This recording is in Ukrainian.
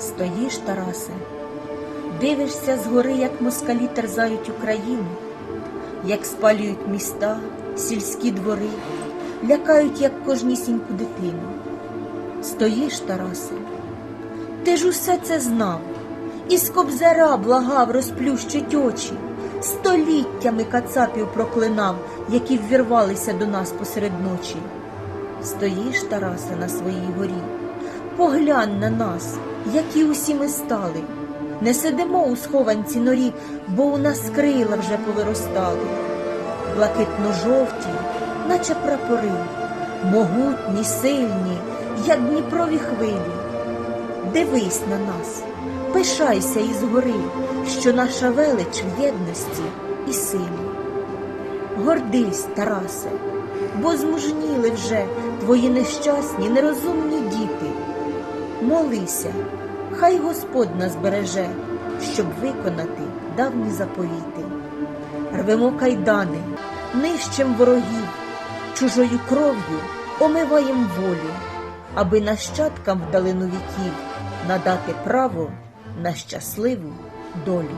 Стоїш, Тарасе, дивишся згори, як москалі терзають Україну, як спалюють міста, сільські двори, лякають, як кожнісіньку дитину. Стоїш, Тарасе, ти ж усе це знав, і з кобзара благав розплющить очі, століттями кацапів проклинав, які ввірвалися до нас посеред ночі. Стоїш, Тарасе, на своїй горі, поглянь на нас, які усі ми стали. Не сидимо у схованці норі, бо у нас крила вже повиростали. Блакитно-жовті, наче прапори, могутні, сильні, як Дніпрові хвилі. Дивись на нас, пишайся із гори, що наша велич в єдності і силі. Гордись, Тарасе, бо змужніли вже твої нещасні, нерозумні діти. Молися, хай Господь нас береже, щоб виконати давні заповіти. Рвемо кайдани, нищем ворогів, чужою кров'ю омиваєм волю, аби нащадкам вдалину віків надати право на щасливу долю.